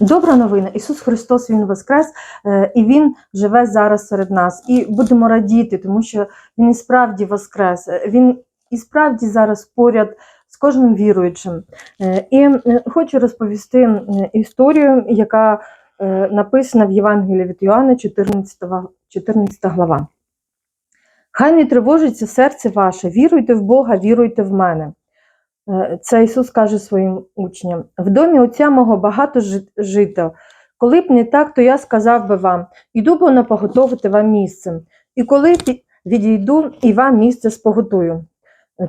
Добра новина. Ісус Христос Він Воскрес, е, і Він живе зараз серед нас. І будемо радіти, тому що Він і справді Воскрес. Е, Він і справді зараз поряд з кожним віруючим. Е, І хочу розповісти історію, яка написана в Євангелії від Йоанна, 14, 14 глава. Хай не тривожиться серце ваше, віруйте в Бога, віруйте в мене. Е, Це Ісус каже своїм учням: в домі отця мого багато жито. Коли б не так, то я сказав би вам: іду бо напоготовити вам місце. І коли відійду і вам місце споготую,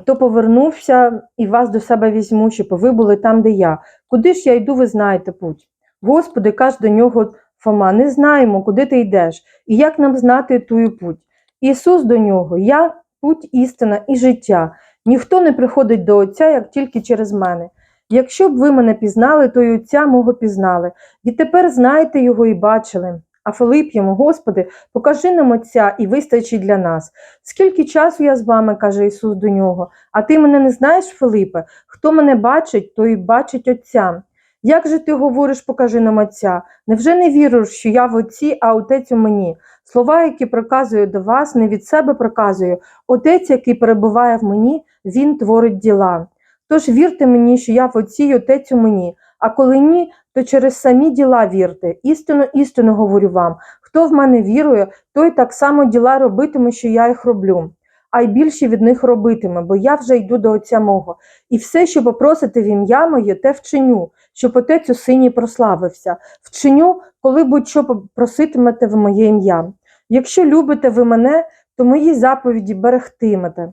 то повернувся і вас до себе візьму, щоб ви були там, де я. Куди ж я йду, ви знаєте путь. Господи, каже до нього Фома, не знаємо, куди ти йдеш, і як нам знати тую путь. Ісус до нього, я путь, істина і життя. Ніхто не приходить до Отця, як тільки через мене. Якщо б ви мене пізнали, то й Отця мого пізнали. Відтепер знаєте його і бачили. А Филип йому, Господи, покажи нам Отця і вистачить для нас. Скільки часу я з вами, каже Ісус до нього, а ти мене не знаєш, Филипе? Хто мене бачить, той бачить Отця. Як же ти говориш, покажи нам Отця? Невже не віриш, що я в Отці, а Отець у мені? Слова, які проказую до вас, не від себе проказую. Отець, який перебуває в мені, він творить діла. Тож вірте мені, що я в Отці й Отець у мені, а коли ні, то через самі діла вірте. Істину, істину говорю вам. Хто в мене вірує, той так само діла робитиме, що я їх роблю. А й більше від них робитиме, бо я вже йду до Отця мого. І все, що попросите в ім'я моє, те вчиню, щоб Отець у сині прославився. Вчиню, коли будь-що проситимете в моє ім'я. Якщо любите ви мене, то мої заповіді берегтимете.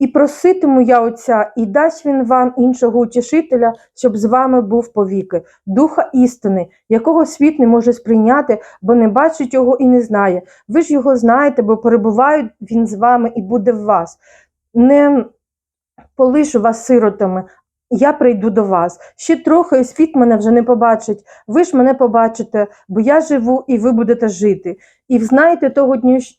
І проситиму я Отця, і дасть він вам іншого утішителя, щоб з вами був повіки, духа істини, якого світ не може сприйняти, бо не бачить його і не знає. Ви ж його знаєте, бо перебуває він з вами і буде в вас. Не полишу вас сиротами, я прийду до вас. Ще трохи, світ мене вже не побачить. Ви ж мене побачите, бо я живу, і ви будете жити. І знаєте того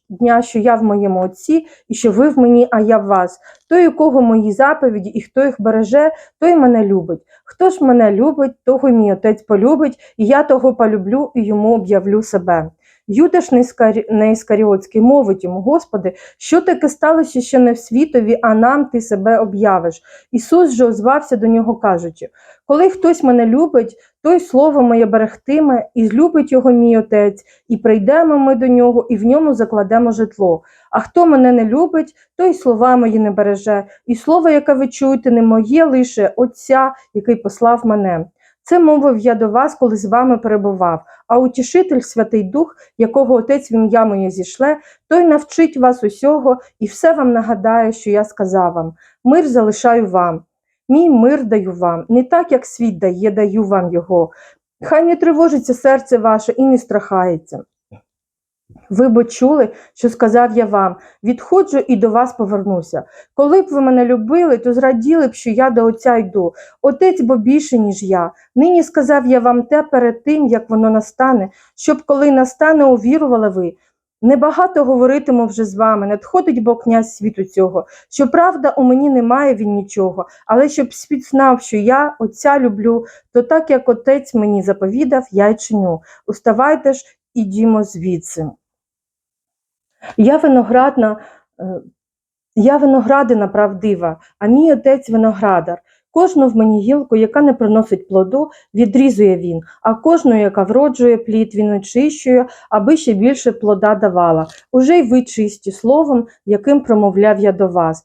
дня, що я в моєму отці, і що ви в мені, а я в вас. Той, у кого мої заповіді, і хто їх береже, той мене любить. Хто ж мене любить, того й мій отець полюбить, і я того полюблю, і йому об'явлю себе. Юдаш Неіскарі- Неіскаріотський мовить йому, Господи, що таке сталося ще не в світові, а нам ти себе об'явиш. Ісус же озвався до нього, кажучи: Коли хтось мене любить, той слово моє берегтиме, і злюбить його мій отець, і прийдемо ми до нього, і в ньому закладемо житло. А хто мене не любить, той слова мої не береже, і слово, яке ви чуєте, не моє лише Отця, який послав мене. Це мовив я до вас, коли з вами перебував. А утішитель, Святий Дух, якого Отець в ім'я моє зійшле, той навчить вас усього і все вам нагадає, що я сказав вам. Мир залишаю вам. Мій мир даю вам, не так, як світ дає, даю вам його. Хай не тривожиться серце ваше і не страхається. Ви бо чули, що сказав я вам, відходжу і до вас повернуся. Коли б ви мене любили, то зраділи б, що я до Отця йду. Отець бо більше, ніж я. Нині сказав я вам те перед тим, як воно настане, щоб коли настане, увірували ви. Небагато говоритиму вже з вами, надходить бо князь світу цього. Щоправда, у мені немає він нічого, але щоб світ знав, що я Отця люблю, то так як Отець мені заповідав, я й чиню. Уставайте ж, ідімо звідси. Я виноградна, е, я виноградина правдива, а мій отець виноградар. Кожну в мені гілку, яка не приносить плоду, відрізує він, а кожну, яка вроджує плід, він очищує, аби ще більше плода давала. Уже й ви чисті словом, яким промовляв я до вас.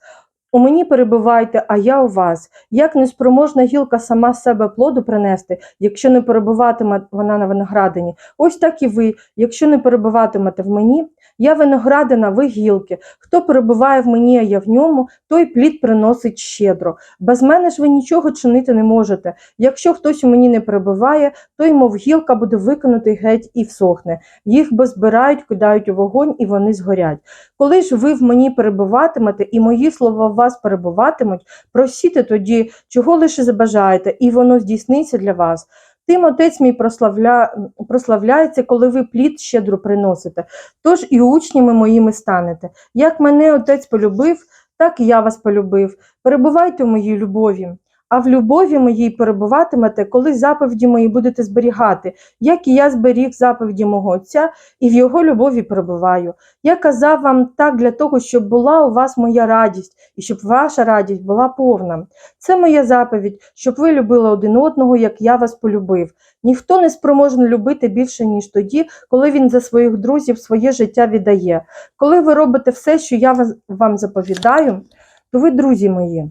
У мені перебувайте, а я у вас. Як неспроможна гілка сама себе плоду принести, якщо не перебуватиме вона на виноградині? Ось так і ви, якщо не перебуватимете в мені, я виноградина, ви гілки. Хто перебуває в мені, а я в ньому, той плід приносить щедро. Без мене ж ви нічого чинити не можете. Якщо хтось у мені не перебуває, той, мов гілка, буде викинутий геть і всохне. Їх бо збирають, кидають у вогонь, і вони згорять. Коли ж ви в мені перебуватимете, і мої слова в вас перебуватимуть, просіте тоді, чого лише забажаєте, і воно здійсниться для вас. Тим отець мій прославля... прославляється, коли ви плід щедро приносите. Тож і учнями моїми станете. Як мене отець полюбив, так і я вас полюбив. Перебувайте в моїй любові. А в любові моїй перебуватимете, коли заповіді мої будете зберігати, як і я зберіг заповіді мого Отця, і в його любові перебуваю. Я казав вам так для того, щоб була у вас моя радість, і щоб ваша радість була повна. Це моя заповідь, щоб ви любили один одного, як я вас полюбив. Ніхто не спроможний любити більше, ніж тоді, коли він за своїх друзів своє життя віддає. Коли ви робите все, що я вам заповідаю, то ви друзі мої.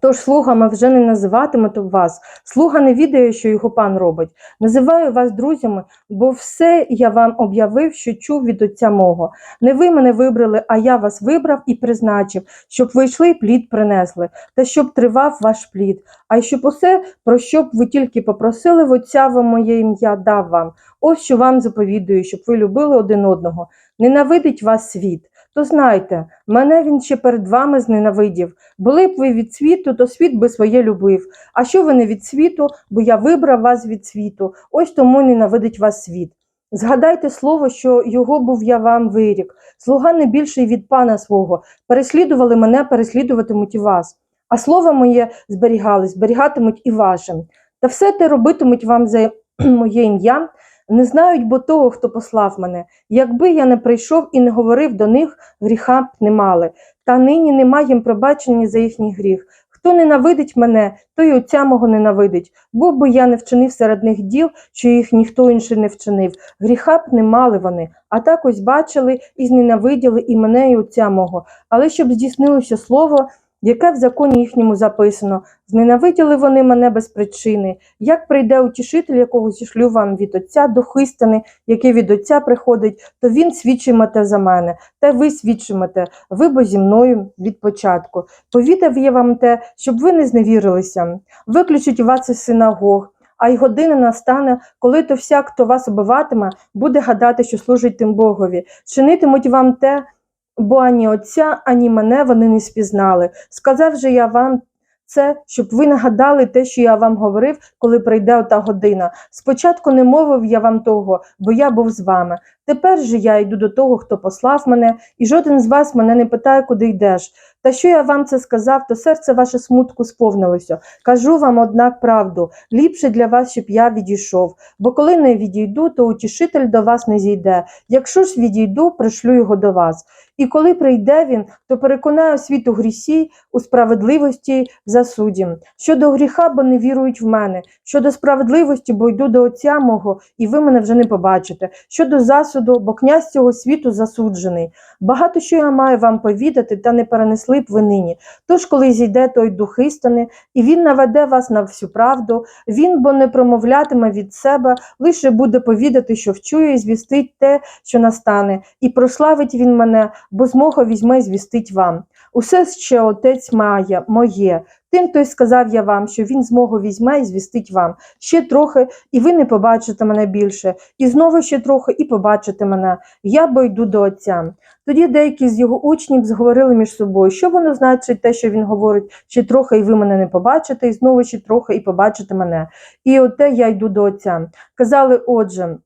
Тож слугами вже не називатимете вас. Слуга не відає, що його пан робить. Називаю вас друзями, бо все я вам об'явив, що чув від отця мого. Не ви мене вибрали, а я вас вибрав і призначив, щоб ви йшли і плід принесли, та щоб тривав ваш плід. А щоб усе, про що б ви тільки попросили в отця в моє ім'я, дав вам. Ось що вам заповідую, щоб ви любили один одного. Ненавидить вас світ. То знайте, мене він ще перед вами зненавидів. Були б ви від світу, то світ би своє любив. А що ви не від світу, бо я вибрав вас від світу, ось тому ненавидить вас світ. Згадайте слово, що його був я вам вирік. Слуга не більший від пана свого. Переслідували мене, переслідуватимуть і вас. А слово моє зберігали, зберігатимуть і ваше. Та все те робитимуть вам за моє ім'я. Не знають бо того, хто послав мене. Якби я не прийшов і не говорив до них, гріха б не мали. Та нині нема їм пробачення за їхній гріх. Хто ненавидить мене, той отця мого ненавидить, бо би я не вчинив серед них діл, що їх ніхто інший не вчинив. Гріха б не мали вони, а так ось бачили і зненавиділи і мене, і отця мого. Але щоб здійснилося слово, яке в законі їхньому записано, зненавиділи вони мене без причини. Як прийде утішитель, якого зішлю вам від отця до хистини, який від отця приходить, то він свідчимете за мене, та ви свідчимете, ви бо зі мною від початку. Повідав я вам те, щоб ви не зневірилися. Виключить вас із синагог. А й година настане, коли то всяк, хто вас обиватиме, буде гадати, що служить тим Богові. Чинитимуть вам те, бо ані отця, ані мене вони не спізнали. Сказав же я вам це, щоб ви нагадали те, що я вам говорив, коли прийде ота година. Спочатку не мовив я вам того, бо я був з вами. Тепер же я йду до того, хто послав мене, і жоден з вас мене не питає, куди йдеш. Та що я вам це сказав, то серце ваше смутку сповнилося. Кажу вам, однак, правду ліпше для вас, щоб я відійшов. Бо коли не відійду, то утішитель до вас не зійде. Якщо ж відійду, пришлю його до вас. І коли прийде він, то переконаю світ у грісі, у справедливості, в засуді. Щодо гріха, бо не вірують в мене. Щодо справедливості, бо йду до Отця мого, і ви мене вже не побачите. Щодо засуду, бо князь цього світу засуджений. Багато що я маю вам повідати, та не перенесли б ви нині. Тож, коли зійде той дух істини, і він наведе вас на всю правду, він бо не промовлятиме від себе, лише буде повідати, що вчує, і звістить те, що настане, і прославить він мене, бо змога візьме і звістить вам. Усе, що отець має, моє. Тим той сказав я вам, що він змогу візьме і звістить вам. Ще трохи, і ви не побачите мене більше, і знову ще трохи, і побачите мене. Я бо йду до Отця. Тоді деякі з його учнів зговорили між собою, що воно значить те, що він говорить, ще трохи, і ви мене не побачите, і знову ще трохи, і побачите мене. І оте я йду до Отця. Казали, отже.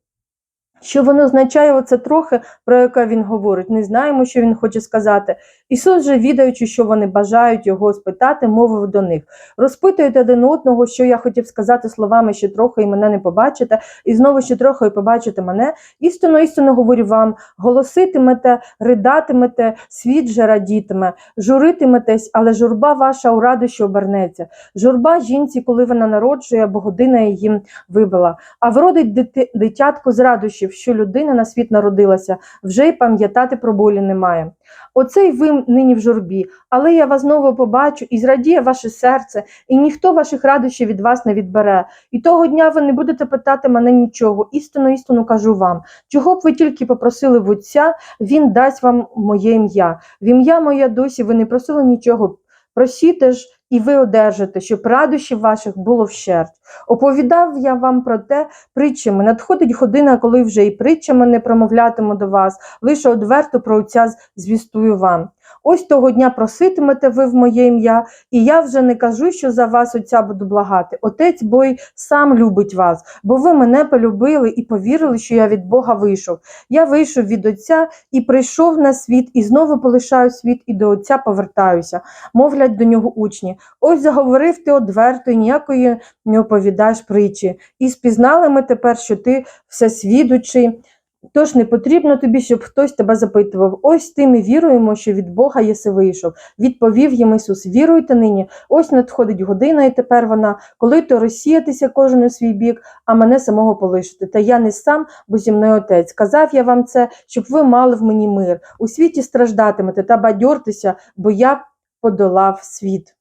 Що воно означає оце трохи, про яке він говорить, не знаємо, що він хоче сказати. Ісус же, відаючи, що вони бажають його спитати, мовив до них: розпитуйте один одного, що я хотів сказати словами ще трохи, і мене не побачите, і знову ще трохи, і побачите мене. Істинно, істинно говорю вам: голоситимете, ридатимете, світ же радітиме, журитиметесь, але журба ваша у радощі обернеться. Журба жінці, коли вона народжує, бо година її вибила. А вродить дитятко з радощів, що людина на світ народилася, вже й пам'ятати про болі немає. Оце й ви нині в журбі, але я вас знову побачу і зрадіє ваше серце, і ніхто ваших радощів від вас не відбере. І того дня ви не будете питати мене нічого. Істину, істину кажу вам. Чого б ви тільки попросили в Отця, він дасть вам моє ім'я. В ім'я моє досі ви не просили нічого. Просіте ж, і ви одержите, щоб радощів ваших було вщерть. Оповідав я вам про те притчами. Надходить година, коли вже і притчами не промовлятиму до вас, лише одверто про отця звістую вам. Ось того дня проситимете ви в моє ім'я, і я вже не кажу, що за вас отця буду благати. Отець бо й сам любить вас, бо ви мене полюбили і повірили, що я від Бога вийшов. Я вийшов від Отця і прийшов на світ, і знову полишаю світ, і до Отця повертаюся, мовлять до нього учні. Ось заговорив ти одверто, і ніякої не оповідаєш притчі. І спізнали ми тепер, що ти всесвідучий. Тож не потрібно тобі, щоб хтось тебе запитував. Ось ти ми віруємо, що від Бога єси вийшов. Відповів їм Ісус: Віруйте нині, ось надходить година, і тепер вона, коли то розсіятися кожен у свій бік, а мене самого полишити. Та я не сам, бо зі мною отець. Сказав я вам це, щоб ви мали в мені мир. У світі страждатимете та бадьортеся, бо я подолав світ.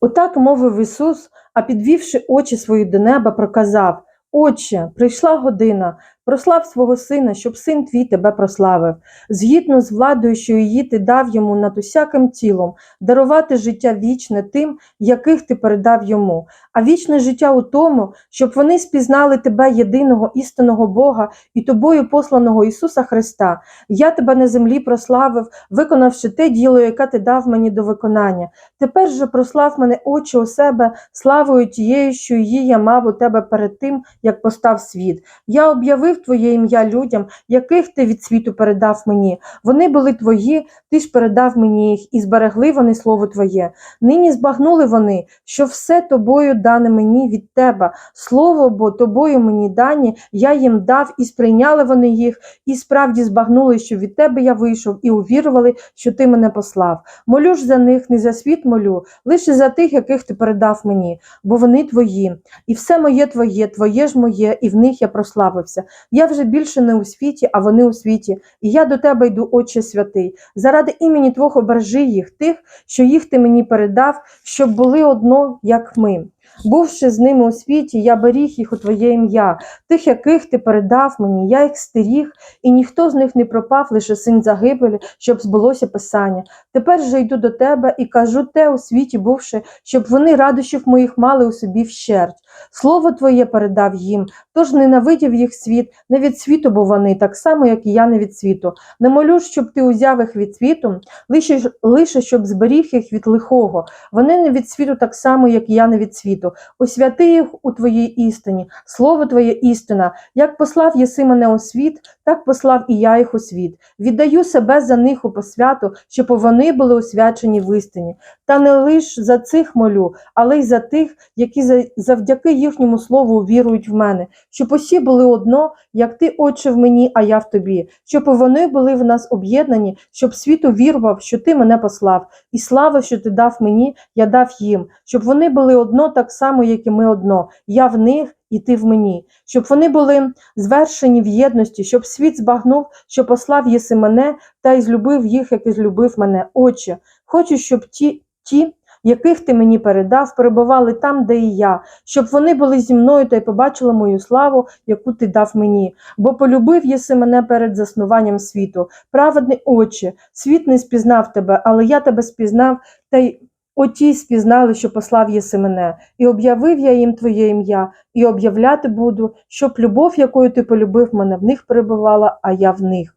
Отак мовив Ісус, а підвівши очі свої до неба, проказав: Отче, прийшла година, прослав свого сина, щоб син твій тебе прославив, згідно з владою, що її ти дав йому над усяким тілом, дарувати життя вічне тим, яких ти передав йому, а вічне життя у тому, щоб вони спізнали тебе, єдиного істинного Бога і тобою посланого Ісуса Христа. Я тебе на землі прославив, виконавши те діло, яке ти дав мені до виконання. Тепер же прослав мене очі у себе славою тією, що її я мав у тебе перед тим, як постав світ. Я об'явив Твоє ім'я людям, яких ти від світу передав мені. Вони були твої, ти ж передав мені їх, і зберегли вони слово Твоє. Нині збагнули вони, що все тобою дане мені від тебе. Слово бо тобою мені дані, я їм дав, і сприйняли вони їх, і справді збагнули, що від тебе я вийшов, і увірували, що ти мене послав. Молю ж за них, не за світ молю, лише за тих, яких ти передав мені, бо вони твої, і все моє твоє, твоє ж моє, і в них я прославився. Я вже більше не у світі, а вони у світі, і я до тебе йду, Отче святий. Заради імені Твого бережи їх, тих, що їх ти мені передав, щоб були одно, як ми. Бувши з ними у світі, я беріг їх у Твоє ім'я, тих, яких ти передав мені, я їх стеріг, і ніхто з них не пропав, лише син загибелі, щоб збулося Писання. Тепер же йду до тебе і кажу те у світі, бувши, щоб вони радощів моїх мали у собі вщерть. Слово Твоє передав їм, тож ненавидів їх світ, не від світу, бо вони, так само, як і я не від світу. Не молю, щоб ти узяв їх від світу, лише, лише щоб зберіг їх від лихого. Вони не від світу, так само, як і я не від світу. Освяти їх у Твоїй істині, слово Твоє істина. Як послав єси мене у світ, так послав і я їх у світ. Віддаю себе за них у посвяту, щоб вони були освячені в істині. Та не лиш за цих молю, але й за тих, які за- завдяки їхньому слову вірують в мене, щоб усі були одно, як ти, Отче, в мені, а я в тобі, щоб вони були в нас об'єднані, щоб світ увірував, що ти мене послав, і слава, що ти дав мені, я дав їм, щоб вони були одно так само, як і ми одно, я в них. І ти в мені, щоб вони були звершені в єдності, щоб світ збагнув, що послав єси мене, та й злюбив їх, як і злюбив мене. Отче, хочу, щоб ті, ті, яких ти мені передав, перебували там, де і я, щоб вони були зі мною та й побачили мою славу, яку ти дав мені. Бо полюбив єси мене перед заснуванням світу. Праведний Отче, світ не спізнав тебе, але я тебе спізнав, та й оті спізнали, що послав єси мене, і об'явив я їм твоє ім'я, і об'являти буду, щоб любов, якою ти полюбив мене, в них перебувала, а я в них.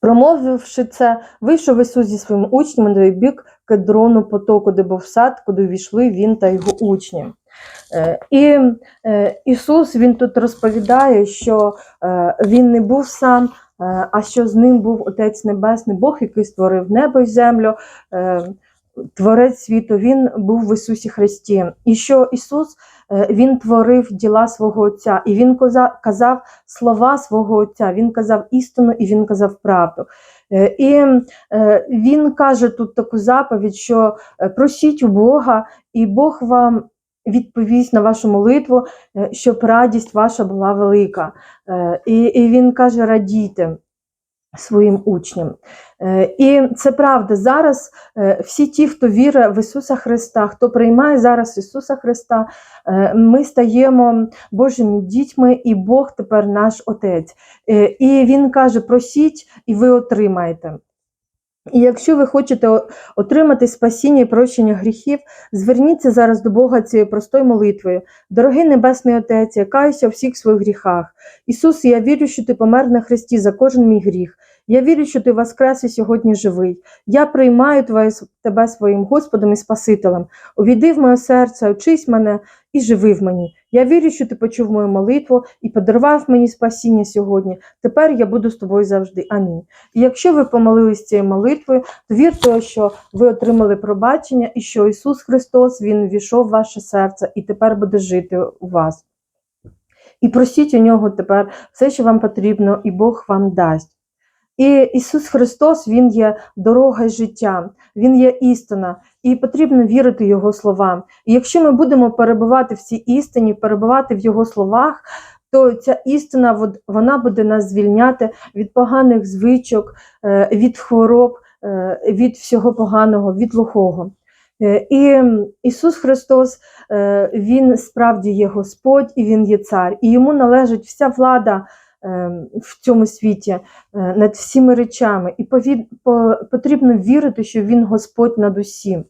Промовивши це, вийшов Ісус зі своїм учнем на бік кедрону потоку, де був сад, куди увійшли він та його учні. Е, І е, Ісус він тут розповідає, що е, Він не був сам, а що з ним був Отець Небесний, Бог, який створив небо й землю, е, Творець світу, Він був в Ісусі Христі. І що Ісус е, Він творив діла свого Отця, і Він казав слова свого Отця, Він казав істину і Він казав правду. Е, І е, Він каже тут таку заповідь, що е, просіть у Бога, і Бог вам відповість на вашу молитву, е, щоб радість ваша була велика. Е, І, і він каже: радійте своїм учням. Е, І це правда. Зараз всі ті, хто вірить в Ісуса Христа, хто приймає зараз Ісуса Христа, ми стаємо Божими дітьми, і Бог тепер наш Отець. І Він каже: просіть, і ви отримаєте. І якщо ви хочете отримати спасіння і прощення гріхів, зверніться зараз до Бога цією простою молитвою. Дорогий Небесний Отець, я каюся у всіх своїх гріхах. Ісус, я вірю, що ти помер на хресті за кожен мій гріх. Я вірю, що ти воскрес і сьогодні живий. Я приймаю твоє, тебе своїм Господом і Спасителем. Увійди в моє серце, очись мене і живи в мені. Я вірю, що ти почув мою молитву і подарував мені спасіння сьогодні. Тепер я буду з тобою завжди. Амінь. І якщо ви помолились цією молитвою, то вірте, що ви отримали пробачення і що Ісус Христос Він ввійшов в ваше серце і тепер буде жити у вас. І просіть у нього тепер все, що вам потрібно, і Бог вам дасть. І Ісус Христос, Він є дорога життя, Він є істина, і потрібно вірити Його словам. І якщо ми будемо перебувати в цій істині, перебувати в Його словах, то ця істина вона буде нас звільняти від поганих звичок, е, від хвороб, е, від всього поганого, від лухого. Е, І Ісус Христос, Він справді є Господь і Він є цар, і йому належить вся влада в цьому світі е, над всіми речами. І потрібно вірити, що Він Господь над усім.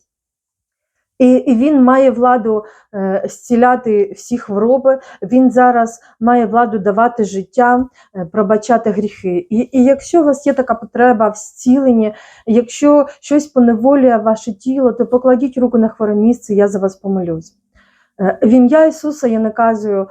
І, він має владу е, зціляти всі хвороби, він зараз має владу давати життя, е, пробачати гріхи. І, і якщо у вас є така потреба в зціленні, якщо щось поневолює ваше тіло, то покладіть руку на хворе місце, я за вас помолюсь. Е, В ім'я Ісуса я наказую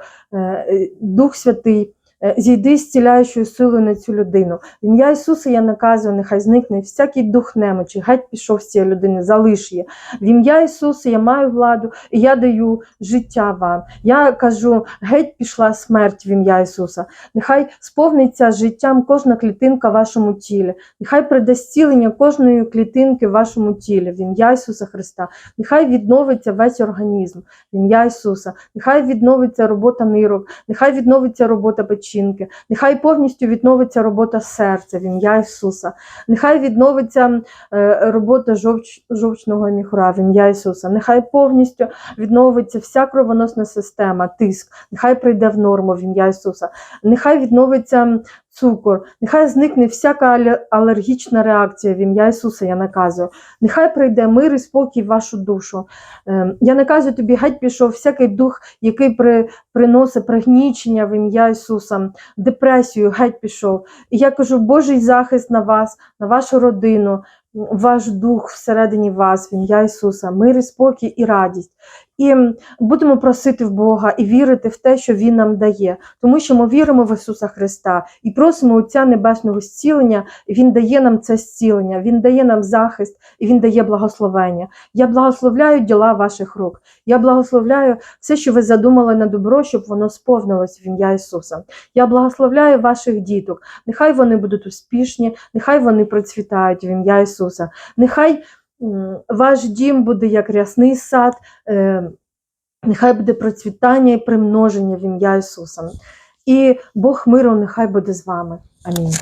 Дух Святий, е, зійди зціляючою силою на цю людину. В ім'я Ісуса я наказую, нехай зникне всякий дух немочі, геть пішов з цієї людини, залиш її. В ім'я Ісуса я маю владу і я даю життя вам. Я кажу, геть пішла смерть в ім'я Ісуса. Нехай сповниться життям кожна клітинка в вашому тілі. Нехай прийде зцілення кожної клітинки в вашому тілі в ім'я Ісуса Христа. Нехай відновиться весь організм в ім'я Ісуса. Нехай відновиться робота нирок, нехай відновиться робота печінки, нехай повністю відновиться робота серця в ім'я Ісуса. Нехай відновиться е, робота жовч, жовчного міхура в ім'я Ісуса. Нехай повністю відновиться вся кровоносна система, тиск. Нехай прийде в норму в ім'я Ісуса. Нехай відновиться цукор, нехай зникне всяка алергічна реакція в ім'я Ісуса. Я наказую. Нехай прийде мир і спокій в вашу душу. Е, Я наказую тобі, геть пішов всякий дух, який при, приносить пригнічення в ім'я Ісуса, депресію, геть пішов. І я кажу, Божий захист на вас, на вашу родину, ваш дух всередині вас, в ім'я Ісуса, мир і спокій і радість. І будемо просити в Бога і вірити в те, що Він нам дає, тому що ми віримо в Ісуса Христа і просимо Отця Небесного зцілення, Він дає нам це зцілення, Він дає нам захист і Він дає благословення. Я благословляю діла ваших рук. Я благословляю все, що ви задумали на добро, щоб воно сповнилось в ім'я Ісуса. Я благословляю ваших діток. Нехай вони будуть успішні, нехай вони процвітають в ім'я Ісуса. Нехай ваш дім буде як рясний сад, е, нехай буде процвітання і примноження в ім'я Ісуса. І Бог миру нехай буде з вами. Амінь.